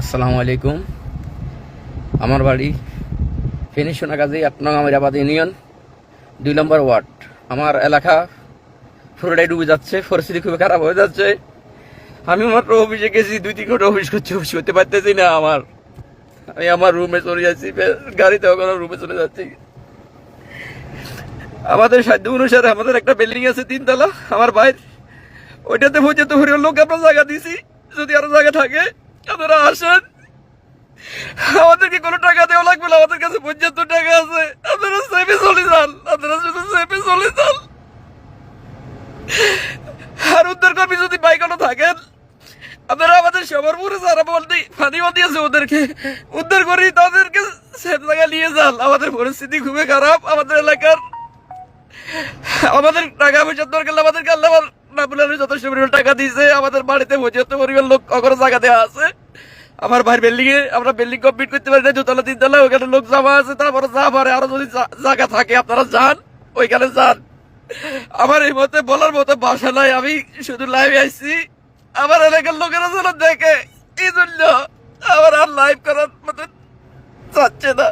আসসালামু আলাইকুম। আমার বাড়ি ফেনী সোনাগাজী আট নং আমিরাবাদ ইউনিয়ন, দুই নম্বর ওয়ার্ড। আমার এলাকা পুরোটাই ডুবে যাচ্ছে, পরিস্থিতি খুবই খারাপ হয়ে যাচ্ছে। আমি মাত্র অফিসে গেছি, দুই তিন ঘণ্টা অফিস করছি অফিস করতে পারতেছি না আমার। আমি আমার রুমে চলে যাচ্ছি গাড়িতে ওখানে রুমে চলে যাচ্ছি। আমাদের সাধ্য অনুসারে আমাদের একটা বিল্ডিং আছে তিনতলা। আমার ভাই, ওইটাতে পর্যন্ত লোক আমরা জায়গা দিছি, যদি আরও জায়গা থাকে। আপনারা আসেন। আমাদেরকে কোনো টাকা দেওয়া লাগবে না, আমাদের কাছে পর্যাপ্ত টাকা আছে। আপনারা সেফে চলে যান, আপনারা শুধু সেফে চলে যান। আর উদ্ধার কর্মী যদি বাইকানো থাকেন, আপনারা আমাদের সবার পরে যারা বলতে ফানি দিয়েছে ওদেরকে, উদ্ধার করি তাদেরকে সেফ জায়গায় নিয়ে যান। আমাদের পরিস্থিতি খুবই খারাপ আমাদের এলাকার। আমাদের টাকা পয়সার দরকার আমাদেরকে আল্লাহ নাবুলার যথেষ্ট পরিমাণ টাকা দিয়েছে। আমাদের বাড়িতে পর্যাপ্ত পরিমাণ লোক অগর জায়গা দেওয়া আছে। আমার ভাই বিল্ডিং এ আমরা বিল্ডিং কমপ্লিট করতে পারি না, দোতলা, তিনতলা ওইখানে লোক জমা আছে, তারপরে যা পারে, আরও যদি জায়গা থাকে, আপনারা যান, ওইখানে যান। আমার এই মতে বলার মতো বাসা নাই, আমি শুধু লাইভে আসছি আমার এলাকার লোকেরা যেন দেখে, এই জন্য আমার আর লাইভ করার মতো চাচ্ছে না।